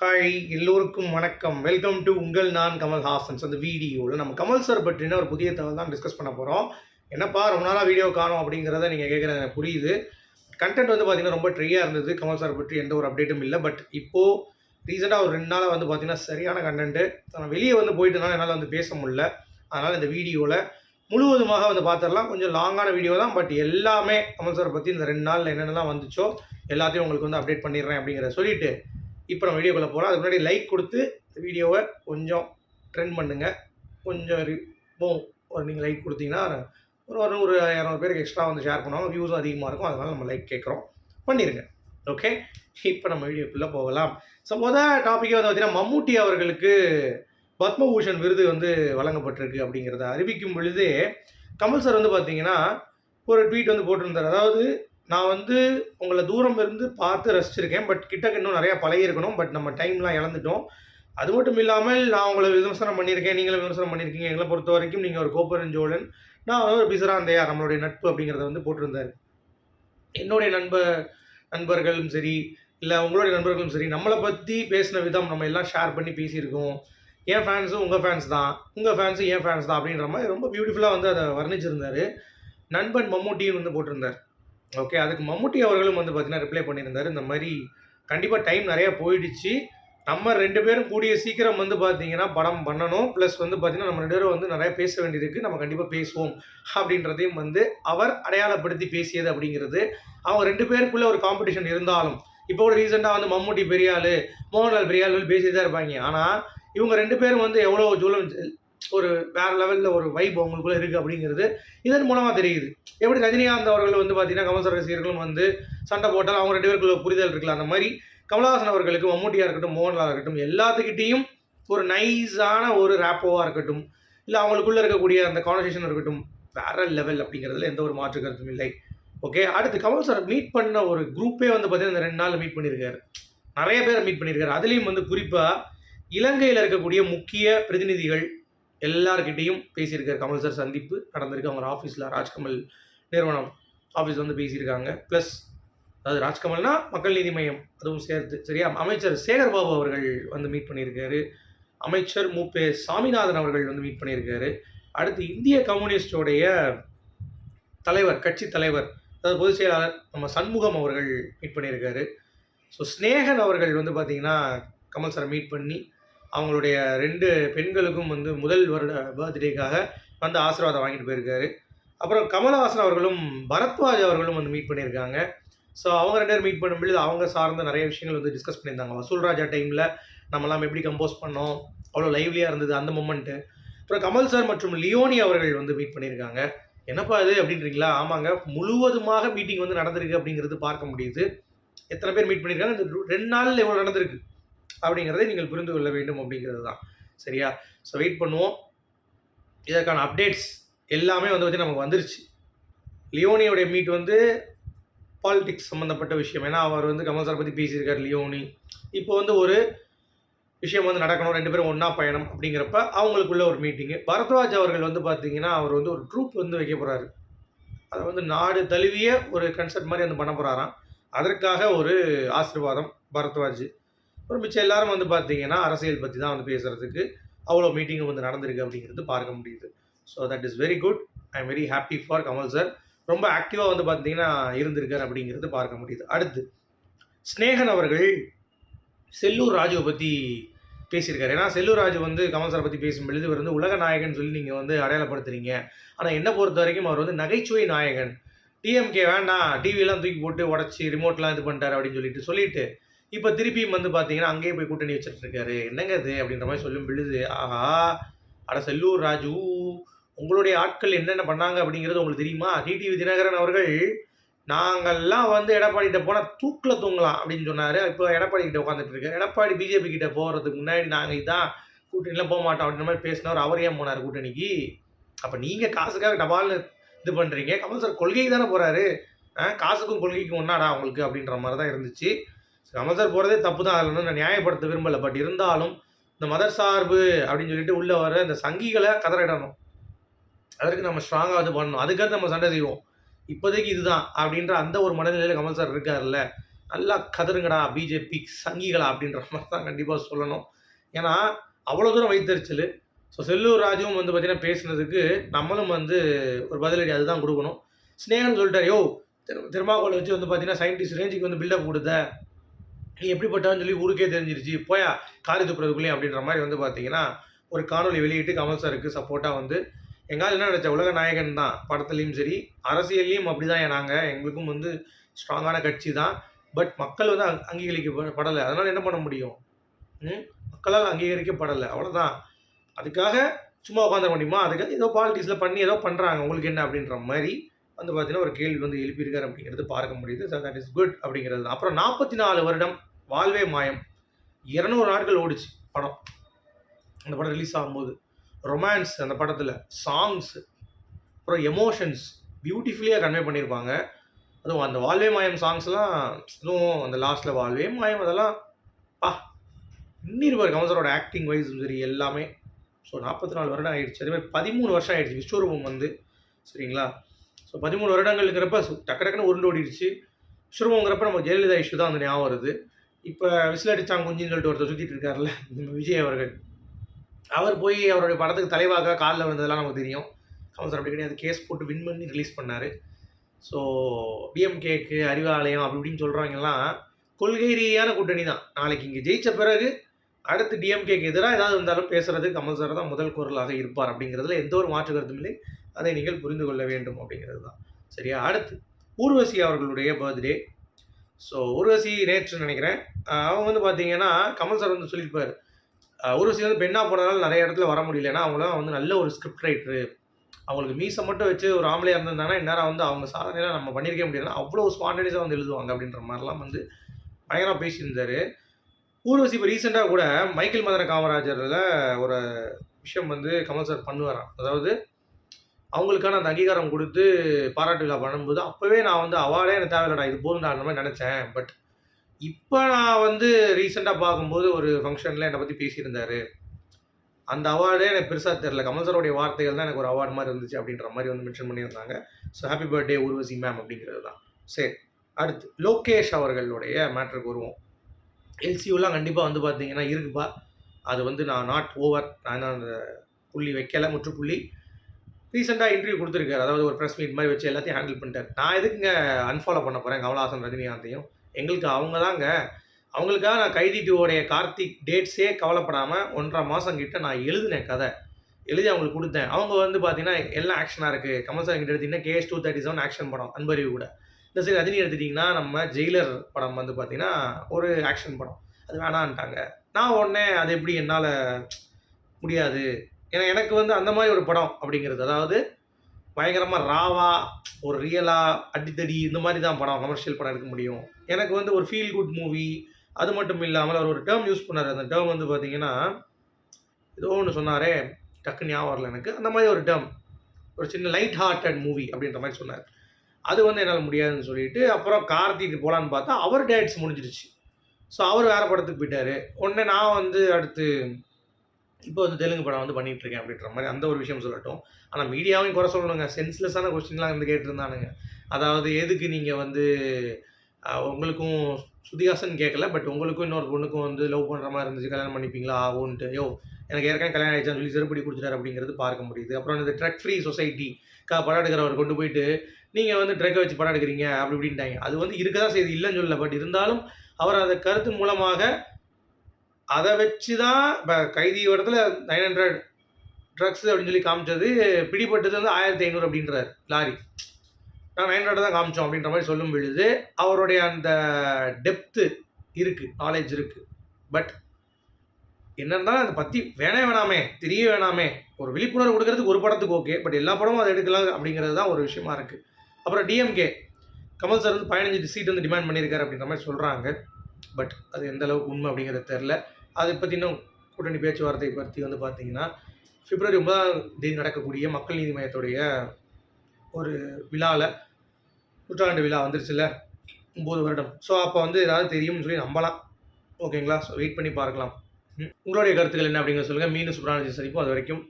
Hi எல்லோருக்கும் வணக்கம். Welcome to உங்கள் நான் கமல் ஹாசன்ஸ் அந்த வீடியோவில் நம்ம கமல் சார் பற்றின ஒரு புதிய தகவல் தான் டிஸ்கஸ் பண்ண போகிறோம் என்னப்பா ரொம்ப நாளாக வீடியோ காணும் அப்படிங்கிறத நீங்கள் கேட்குறது எனக்கு புரியுது. கண்டென்ட் வந்து பார்த்தீங்கன்னா ரொம்ப ட்ரையாக இருந்தது. கமல் சார் பற்றி எந்த ஒரு அப்டேட்டும் இல்லை. பட் இப்போது ரீசெண்டாக ஒரு ரெண்டு நாளாக வந்து பார்த்தீங்கன்னா சரியான கண்டென்ட்டு நான் வெளியே வந்து போயிட்டுனால என்னால் வந்து பேச முடியல. அதனால் இந்த வீடியோவில் முழுவதுமாக வந்து பார்த்துடலாம் கொஞ்சம் லாங்கான வீடியோ தான். பட் எல்லாமே கமல் சார் பற்றி இந்த ரெண்டு நாளில் என்னென்னலாம் வந்துச்சோ எல்லாத்தையும் உங்களுக்கு வந்து அப்டேட் பண்ணிடுறேன் அப்படிங்கிறத சொல்லிவிட்டு இப்போ நம்ம வீடியோக்குள்ளே போகிறோம் அதுக்கு முன்னாடி லைக் கொடுத்து வீடியோவை கொஞ்சம் ட்ரெண்ட் பண்ணுங்கள் கொஞ்சம் ரி- ஒரு நீங்கள் லைக் கொடுத்தீங்கன்னா ஒரு ஒரு நூறு இரநூறு பேருக்கு எக்ஸ்ட்ரா வந்து ஷேர் பண்ணுவாங்க. வியூஸும் அதிகமாக இருக்கும். அதனால் நம்ம லைக் கேட்குறோம். பண்ணிடுங்க ஓகே இப்போ நம்ம வீடியோக்குள்ளே போகலாம். ஸோ மொதல் டாப்பிக்கே வந்து பார்த்தீங்கன்னா மம்மூட்டி அவர்களுக்கு பத்மபூஷன் விருது வந்து வழங்கப்பட்டிருக்கு அப்படிங்கிறத அறிவிக்கும் பொழுதே கமல் சார் வந்து பார்த்தீங்கன்னா ஒரு ட்வீட் வந்து போட்டிருந்தார். அதாவது நான் வந்து உங்களை தூரம் இருந்து பார்த்து ரசிச்சிருக்கேன். பட் கிட்டக்கு இன்னும் நிறையா பழகிருக்கணும் பட் நம்ம டைம்லாம் இழந்துட்டோம். அது மட்டும் இல்லாமல் நான் உங்களை விமர்சனம் பண்ணியிருக்கேன். நீங்களும் விமர்சனம் பண்ணியிருக்கீங்க. எங்களை பொறுத்த வரைக்கும் நீங்கள் ஒரு கோபுரஞ்சோழன் நான் ஒரு பிசராந்தையார். நம்மளுடைய நட்பு அப்படிங்கிறத வந்து போட்டிருந்தார். என்னுடைய நண்பர் நண்பர்களும் சரி இல்லை உங்களுடைய நண்பர்களும் சரி நம்மளை பற்றி பேசின விதம் நம்ம எல்லாம் ஷேர் பண்ணி பேசியிருக்கோம். என் ஃபேன்ஸும் உங்கள் ஃபேன்ஸ் தான். உங்கள் ஃபேன்ஸும் என் ஃபேன்ஸ் தான் அப்படின்ற மாதிரி ரொம்ப பியூட்டிஃபுல்லாக வந்து அதை வர்ணிச்சிருந்தார். நண்பன் மம்மூட்டின்னு வந்து போட்டிருந்தார். ஓகே அதுக்கு மம்முட்டி அவர்களும் வந்து பார்த்தீங்கன்னா ரிப்ளை பண்ணியிருந்தார். இந்த மாதிரி கண்டிப்பாக டைம் நிறையா போயிடுச்சு. நம்ம ரெண்டு பேரும் கூடிய சீக்கிரம் வந்து பார்த்தீங்கன்னா படம் பண்ணணும். ப்ளஸ் வந்து பார்த்தீங்கன்னா நம்ம ரெண்டு பேரும் வந்து நிறையா பேச வேண்டியிருக்கு. நம்ம கண்டிப்பாக பேசுவோம் அப்படின்றதையும் வந்து அவர் அடையாளப்படுத்தி பேசியது அப்படிங்கிறது. அவங்க ரெண்டு பேருக்குள்ளே ஒரு காம்படிஷன் இருந்தாலும் இப்போ ஒரு ரீசெண்டாக வந்து மம்முட்டி பெரியாள் மோகன்லால் பெரியாள் பேசிட்டு தான் இருப்பாங்க. ஆனால் இவங்க ரெண்டு பேரும் வந்து எவ்வளோ ஜூலம் ஒரு வேற லெவலில் ஒரு வைப் அவங்களுக்குள்ள இருக்குது அப்படிங்கிறது இதன் மூலமாக தெரியுது. எப்படி ரஜினிகாந்த் அவர்கள் வந்து பார்த்தீங்கன்னா கமல் சார் ரசிகர்களும் வந்து சண்டை போட்டால் அவங்க ரெண்டு பேருக்குள்ள புரிதல் இருக்கலாம் அந்த மாதிரி கமலஹாசன் அவர்களுக்கு மம்முட்டியாக இருக்கட்டும் மோகன்லால் இருக்கட்டும் எல்லாத்துக்கிட்டேயும் ஒரு நைஸான ஒரு ரேப்போவாக இருக்கட்டும் இல்லை அவங்களுக்குள்ள இருக்கக்கூடிய அந்த கான்வர்சேஷன் இருக்கட்டும் வேற லெவல் அப்படிங்கிறதுல எந்த ஒரு மாற்று கருத்தும் இல்லை. ஓகே அடுத்து கமல் சார் மீட் பண்ண ஒரு குரூப்பே வந்து பார்த்தீங்கன்னா இந்த ரெண்டு நாள் மீட் பண்ணியிருக்காரு நிறைய பேரை மீட் பண்ணியிருக்காரு அதுலேயும் வந்து குறிப்பாக இலங்கையில் இருக்கக்கூடிய முக்கிய பிரதிநிதிகள் எல்லார்கிட்டேயும் பேசியிருக்காரு கமல் சார் சந்திப்பு நடந்திருக்கு. அவங்க ஆஃபீஸில் ராஜ்கமல் நிறுவனம் ஆஃபீஸ் வந்து பேசியிருக்காங்க. ப்ளஸ் அதாவது ராஜ்கமல்னா மக்கள் நீதி மையம் அதுவும் சேர்த்து சரியா? அமைச்சர் சேகர் பாபு அவர்கள் வந்து மீட் பண்ணியிருக்காரு. அமைச்சர் மூப்பே சாமிநாதன் அவர்கள் வந்து மீட் பண்ணியிருக்காரு. அடுத்து இந்திய கம்யூனிஸ்டோடைய தலைவர் கட்சி தலைவர் அதாவது பொதுச் செயலாளர் நம்ம சண்முகம் அவர்கள் மீட் பண்ணியிருக்காரு. ஸோ ஸ்னேகன் அவர்கள் வந்து பார்த்திங்கன்னா கமல் சாரை மீட் பண்ணி அவங்களுடைய ரெண்டு பெண்களுக்கும் வந்து முதல் வருட பர்த்டேக்காக வந்து ஆசீர்வாதம் வாங்கிட்டு போயிருக்காரு. அப்புறம் கமலஹாசன் அவர்களும் பரத்வாஜ் அவர்களும் வந்து மீட் பண்ணியிருக்காங்க. ஸோ அவங்க ரெண்டு பேரும் மீட் பண்ணும்பொழுது அவங்க சார்ந்த நிறைய விஷயங்கள் வந்து டிஸ்கஸ் பண்ணியிருந்தாங்க. வசூல் ராஜா டைமில் நம்மலாம் எப்படி கம்போஸ் பண்ணோம்? அவ்வளோ லைவ்லியாக இருந்தது அந்த மொமெண்ட்டு அப்புறம் கமல் சார் மற்றும் லியோனி அவர்கள் வந்து மீட் பண்ணியிருக்காங்க. என்னப்பா இது அப்படின்றீங்களா? ஆமாங்க. முழுவதுமாக மீட்டிங் வந்து நடந்திருக்கு அப்படிங்கிறது பார்க்க முடியுது. எத்தனை பேர் மீட் பண்ணியிருக்காங்க? இந்த ரெண்டு நாளில் எவ்வளோ நடந்திருக்கு. அப்படிங்கிறதை நீங்கள் புரிந்து கொள்ள வேண்டும் அப்படிங்கிறது தான். சரியா? ஸோ வெயிட் பண்ணுவோம். இதற்கான அப்டேட்ஸ் எல்லாமே வந்து வந்து நமக்கு வந்துருச்சு. லியோனியோடைய மீட் வந்து பாலிடிக்ஸ் சம்மந்தப்பட்ட விஷயம். ஏன்னா அவர் வந்து கமல் சார் பற்றி பேசியிருக்கார் லியோனி. இப்போ வந்து ஒரு விஷயம் வந்து நடக்கணும். ரெண்டு பேரும் ஒன்றா பயணம் அப்படிங்கிறப்ப அவங்களுக்குள்ள ஒரு மீட்டிங்கு பரத்வாஜ் அவர்கள் வந்து பார்த்தீங்கன்னா அவர் வந்து ஒரு ட்ரூப் வந்து வைக்க போகிறாரு அதை வந்து நாடு தழுவிய ஒரு கன்சர்ட் மாதிரி வந்து பண்ண போகிறாராம் அதற்காக ஒரு ஆசீர்வாதம் பரத்வாஜ். ஒரு மிச்சம் எல்லாரும் வந்து பார்த்தீங்கன்னா அரசியல் பற்றி தான் வந்து பேசுகிறதுக்கு அவ்வளோ மீட்டிங் வந்து நடந்திருக்கு அப்படிங்கிறது பார்க்க முடியுது. So that is very good I am very happy for Kamal sir ரொம்ப ஆக்டிவாக வந்து பார்த்தீங்கன்னா இருந்திருக்கார் அப்படிங்கிறது பார்க்க முடியுது. அடுத்து ஸ்னேகன் அவர்கள் செல்லூர் ராஜுவை பற்றி பேசியிருக்காரு. ஏன்னா செல்லூர் ராஜு வந்து கமல் சார் பற்றி பேசும் பொழுது இவர் வந்து உலக நாயகன் சொல்லி நீங்கள் வந்து அடையாளப்படுத்துறீங்க. ஆனால் என்னை பொறுத்த வரைக்கும் அவர் வந்து நகைச்சுவை நாயகன். டிஎம்கே வேண்டாம் டிவிலாம் தூக்கி போட்டு உடச்சி ரிமோட்லாம் இது பண்ணிட்டார் அப்படின்னு சொல்லிட்டு சொல்லிட்டு இப்போ திருப்பியும் வந்து பார்த்தீங்கன்னா அங்கேயே போய் கூட்டணி வச்சுட்டு இருக்காரு என்னங்க இது? அப்படின்ற மாதிரி சொல்லும் விழுது ஆஹா அட செல்லூர் ராஜு உங்களுடைய ஆட்கள் என்னென்ன பண்ணாங்க அப்படிங்கிறது உங்களுக்கு தெரியுமா? டிடிவி தினகரன் அவர்கள் நாங்கள்லாம் வந்து எடப்பாடிகிட்ட போனால் தூக்கில் தூங்கலாம் அப்படின்னு சொன்னார். இப்போ எடப்பாடி கிட்ட உட்காந்துட்டு இருக்காரு. எடப்பாடி பிஜேபி கிட்ட போகிறதுக்கு முன்னாடி நாங்கள் இதான் கூட்டணிலாம் போக மாட்டோம் அப்படின்ற மாதிரி பேசினவர் அவர் ஏன் போனார் கூட்டணிக்கு. அப்போ நீங்கள் காசுக்காக டபால்னு இது பண்ணுறீங்க கமல் சார் கொள்கைக்கு தானே போகிறாரு காசுக்கும் கொள்கைக்கும் ஒன்றாடா அவங்களுக்கு அப்படின்ற மாதிரி தான் இருந்துச்சு. கமல் சார் போகிறதே தப்பு தான் அதில் வந்து நான் நியாயப்படுத்த விரும்பலை. பட் இருந்தாலும் இந்த மதர் சார்பு அப்படின்னு சொல்லிட்டு உள்ளே வர இந்த சங்கிகளை கதறிடணும். அதற்கு நம்ம ஸ்ட்ராங்காக இது பண்ணணும். அதுக்காக நம்ம சண்டை செய்வோம். இப்போதைக்கு இதுதான் அப்படின்ற அந்த ஒரு மனநிலையில் கமல் சார் இருக்கார்ல நல்லா கதறுங்கடா பிஜேபி சங்கிகளா அப்படின்ற மாதிரி தான் கண்டிப்பாக சொல்லணும். ஏன்னா அவ்வளோ தூரம் வைத்தறிச்சல். ஸோ செல்லூர் ராஜுவும் வந்து பார்த்தீங்கன்னா பேசுனதுக்கு நம்மளும் வந்து ஒரு பதிலடி அதுதான் கொடுக்கணும். ஸ்னேகன் சொல்லிட்டார் யோ திரு திருமாக்கோளை வச்சு வந்து பார்த்தீங்கன்னா சயின்டிஸ்ட் ரேஞ்சுக்கு வந்து பில்டப் கொடுத்த. நீ சொல்லி ஊருக்கே தெரிஞ்சிருச்சு. போயா காரி துப்புறதுக்குள்ளே அப்படின்ற மாதிரி வந்து பார்த்தீங்கன்னா ஒரு காணொலி வெளியிட்டு கமல் சாருக்கு சப்போர்ட்டாக வந்து எங்கால் என்ன நினச்ச உலக நாயகன் தான். படத்துலையும் சரி அரசியல்லையும் அப்படி தான் நாங்கள் எங்களுக்கும் வந்து ஸ்ட்ராங்கான கட்சி தான். பட் மக்கள் வந்து அங் அங்கீகரிக்கப்படலை அதனால் என்ன பண்ண முடியும்? மக்களால் அங்கீகரிக்கப்படலை. அவ்வளோதான் அதுக்காக சும்மா உட்காந்துட முடியுமா? அதுக்காக ஏதோ பாலிட்டிக்ஸில் பண்ணி ஏதோ பண்ணுறாங்க உங்களுக்கு என்ன அப்படின்ற மாதிரி வந்து பார்த்தீங்கன்னா ஒரு கேள்வி வந்து எழுப்பியிருக்காரு அப்படிங்கிறது பார்க்க முடியுது. ஸோ தட் இஸ் குட் அப்படிங்கிறது தான். அப்புறம் நாற்பத்தி நாலு வருடம் வாழ்வே மாயம். இரநூறு நாட்கள் ஓடிச்சு படம். அந்த படம் ரிலீஸ் ஆகும்போது. ரொமான்ஸ் அந்த படத்தில். சாங்ஸ் அப்புறம் எமோஷன்ஸ் பியூட்டிஃபுல்லியாக கன்வே பண்ணியிருப்பாங்க அதுவும் அந்த வாழ்வே மாயம் சாங்ஸ்லாம் இதுவும் அந்த லாஸ்ட்டில் வாழ்வே மாயம் அதெல்லாம் பா இன்னிருப்பார் கமல்சரோட ஆக்டிங் வைஸும் சரி எல்லாமே. ஸோ நாற்பத்தி நாலு வருடம் ஆயிடுச்சு. அதே மாதிரி பதிமூணு வருஷம் ஆயிடுச்சு. விஸ்வரூபம் வந்து சரிங்களா? ஸோ பதிமூணு வருடங்கள்ங்கிறப்ப டக்கு டக்குன்னு உருண்டு ஓடிடுச்சு. விஸ்வரூபங்கிறப்ப நம்ம ஜெயலலிதா இஷ்யூ தான் அந்த ஞாபகம் வருது. இப்போ விசில் அடிச்சாங்க குஞ்சின்னு சொல்லிட்டு ஒருத்தர் சுற்றிட்டு இருக்காருல்ல விஜய் அவர்கள். அவர் போய் அவருடைய படத்துக்கு தலைவாக காலில் விழுந்ததெல்லாம் நமக்கு தெரியும். கமல் சார் அப்படி கிடையாது. கேஸ் போட்டு வின் பண்ணி ரிலீஸ் பண்ணார். ஸோ டிஎம்கேக்கு அறிவாலயம் அப்படி இப்படின்னு சொல்கிறாங்கலாம் கொள்கை ரீதியான கூட்டணி தான். நாளைக்கு இங்கே ஜெயிச்ச பிறகு அடுத்து டிஎம்கேக்கு எதிராக ஏதாவது இருந்தாலும் பேசுகிறது கமல் சார் தான் முதல் குரலாக இருப்பார் அப்படிங்கிறதுல எந்த ஒரு மாற்று கருத்தும் இல்லை. அதை நீங்கள் புரிந்து கொள்ள வேண்டும் அப்படிங்கிறது தான். சரியா? அடுத்து ஊர்வசி அவர்களுடைய பர்த்டே ஸோ ஊர்வசி நேற்று நினைக்கிறேன். அவங்க வந்து பார்த்தீங்கன்னா கமல் சார் வந்து சொல்லியிருப்பார். ஆஹ் ஊர்வசி வந்து பெண்ணாக போனதால நிறைய இடத்துல வர முடியல. ஏன்னா அவங்களாம் வந்து நல்ல ஒரு ஸ்கிரிப்ட் ரைட்ரு அவங்களுக்கு மீசை மட்டும் வச்சு ஒரு ஆம்பளையாக இருந்திருந்தாங்கன்னா இந்நேரம் வந்து அவங்க சாதனையெல்லாம் நம்ம பண்ணியிருக்க முடியாதுன்னா அவ்வளோ ஸ்பான்டேனியஸாக வந்து எழுதுவாங்க அப்படின்ற மாதிரிலாம் வந்து பயங்கரமாக பேசியிருந்தார். ஊர்வசி இப்போ ரீசெண்டாக கூட மைக்கேல் மதன காமராஜரில் ஒரு விஷயம் வந்து கமல் சார் பண்ணுவாராம். அதாவது அவங்களுக்கான அந்த அங்கீகாரம் கொடுத்து பாராட்டு விழா பண்ணும்போது அப்போவே நான் வந்து அவார்டே எனக்கு தேவையில்லடா இது போதும் அந்த மாதிரி நினச்சேன். பட் இப்போ நான் வந்து ரீசெண்டாக பார்க்கும்போது ஒரு ஃபங்க்ஷனில் என்னை பற்றி பேசியிருந்தார். அந்த அவார்டே எனக்கு பெருசாக தெரில கமல் சாரோடைய வார்த்தைகள் தான் எனக்கு ஒரு அவார்டு மாதிரி இருந்துச்சு அப்படின்ற மாதிரி வந்து மென்ஷன் பண்ணியிருந்தாங்க. So happy birthday Urvashi ma'am அப்படிங்கிறது தான். சரி அடுத்து லோகேஷ் அவர்களுடைய மேட்ருக்கு வருவோம். எல்சியூலாம் கண்டிப்பாக வந்து பார்த்தீங்கன்னா இருக்குப்பா. அது வந்து நான் நாட் ஓவர் நான் அந்த புள்ளி வைக்கலை முற்றுப்புள்ளி. ரீசெண்டாக இன்டர்வியூ கொடுத்துருக்காரு. அதாவது ஒரு ப்ரெஸ் மீட் மாதிரி வச்சு எல்லாத்தையும் ஹேண்டில் பண்ணிட்டார். நான் எதுக்குங்க அன்ஃபாலோ பண்ண போகிறேன் கமலஹாசன் ரஜினிகாந்தையும்? எங்களுக்கு அவங்க தாங்க அவங்களுக்காக நான் கைதி டூவோடைய கார்த்திக் டேட்ஸே கவலைப்படாமல் ஒன்றரை மாதம் கிட்ட நான் எழுதினேன் கதை. எழுதி அவங்களுக்கு கொடுத்தேன். அவங்க வந்து பார்த்தீங்கன்னா எல்லாம் ஆக்ஷனாக இருக்குது கமல் சார் கிட்ட எடுத்தீங்கன்னா KS two thirty seven action படம் அன்பறிவு கூட. இந்த சரி ரஜினி எடுத்துட்டிங்கன்னா நம்ம ஜெயிலர் படம் வந்து பார்த்தீங்கன்னா ஒரு ஆக்ஷன் படம். அது வேணான்ட்டாங்க. நான் உடனே அது எப்படி என்னால் முடியாது. ஏன்னா எனக்கு வந்து அந்த மாதிரி ஒரு படம் அப்படிங்கிறது. அதாவது பயங்கரமாக ராவா ஒரு ரியலாக அடித்தடி இந்த மாதிரி தான் படம் கமர்ஷியல் படம் எடுக்க முடியும். எனக்கு வந்து ஒரு ஃபீல் குட் மூவி அது மட்டும் இல்லாமல் அவர் ஒரு டேர்ம் யூஸ் பண்ணார். அந்த டேர்ம் வந்து பார்த்தீங்கன்னா ஏதோ ஒன்று சொன்னாரே டக்குன்னு ஞாபகம் வரல எனக்கு. அந்த மாதிரி ஒரு டேர்ம் ஒரு சின்ன லைட் ஹார்ட்டட் மூவி அப்படின்ற மாதிரி சொன்னார். அது வந்து என்னால் முடியாதுன்னு சொல்லிட்டு அப்புறம் கார்த்திக் போகலான்னு பார்த்தா அவர் டேட்ஸ் முடிஞ்சிருச்சு ஸோ அவர் வேறு படத்துக்கு போயிட்டார். உடனே நான் வந்து அடுத்து இப்போ வந்து தெலுங்கு படம் வந்து பண்ணிகிட்ருக்கேன் இருக்கேன் அப்படின்ற மாதிரி அந்த ஒரு விஷயம் சொல்லட்டும். ஆனால் மீடியாவையும் குறை சொல்லணுங்க. சென்ஸ்லெஸ்ஸான கொஸ்டின்லாம் வந்து கேட்டிருந்தானுங்க. அதாவது எதுக்கு நீங்கள் வந்து உங்களுக்கும் சுதிகாசன் கேட்கல பட் உங்களுக்கும் இன்னொரு பொண்ணுக்கும் வந்து லவ் பண்ணுற மாதிரி இருந்துச்சு கல்யாணம் பண்ணிப்பீங்களா? ஆகும்ன்ட்டு யோ எனக்கு ஏற்கனவே கல்யாணம் ஆயிடுச்சான்னு சொல்லி செருப்படி கொடுத்துட்டாரு அப்படிங்கிறது பார்க்க முடியுது. அப்புறம் இந்த ட்ரக் ஃப்ரீ சொசைட்டி கா படம் எடுக்கிறவர் கொண்டு போயிட்டு நீங்கள் வந்து ட்ரக்கை வச்சு படம் எடுக்கிறீங்க அப்படி இப்படின்ட்டாங்க. அது வந்து இருக்க தான் செய்யுது இல்லைன்னு சொல்லல. பட் இருந்தாலும் அவர் அந்த கருத்து மூலமாக அதை வச்சு தான் இப்போ கைதி இடத்துல நைன் ஹண்ட்ரட் ட்ரக்ஸ் அப்படின்னு சொல்லி காமிச்சது பிடிப்பட்டது வந்து ஆயிரத்தி ஐநூறு அப்படின்றார் லாரி. நான் நைன் ஹண்ட்ரட் தான் காமிச்சோம் அப்படின்ற மாதிரி சொல்லும் பொழுது அவருடைய அந்த டெப்த்து இருக்குது நாலேஜ் இருக்குது பட் என்ன இருந்தாலும் அதை பற்றி வேணே வேணாமே தெரிய வேணாமே. ஒரு விழிப்புணர்வு கொடுக்கறதுக்கு ஒரு படத்துக்கு ஓகே பட் எல்லா படமும் அதை எடுக்கலாம் அப்படிங்கிறது தான் ஒரு விஷயமா இருக்குது அப்புறம் டிஎம்கே கமல் சார் வந்து பதினஞ்சு சீட் வந்து டிமாண்ட் பண்ணியிருக்காரு அப்படின்ற மாதிரி சொல்கிறாங்க பட் அது எந்த அளவுக்கு உண்மை அப்படிங்கிறது தெரில அதை பற்றி இன்னும் கூட்டணி பேச்சுவார்த்தை பற்றி வந்து பார்த்தீங்கன்னா பிப்ரவரி ஒன்பதாம் தேதி நடக்கக்கூடிய மக்கள் நீதி மையத்துடைய ஒரு விழாவில் நூற்றாண்டு விழா வந்துருச்சுல்ல? ஒம்பது வருடம். ஸோ அப்போ வந்து ஏதாவது தெரியும்னு சொல்லி நம்பலாம். ஓகேங்களா ஸோ வெயிட் பண்ணி பார்க்கலாம். ம். உங்களுடைய கருத்துக்கள் என்ன அப்படிங்கிற சொல்லுங்கள் மீண்டும் சுப்ரானஜி சந்திப்போம் அது வரைக்கும்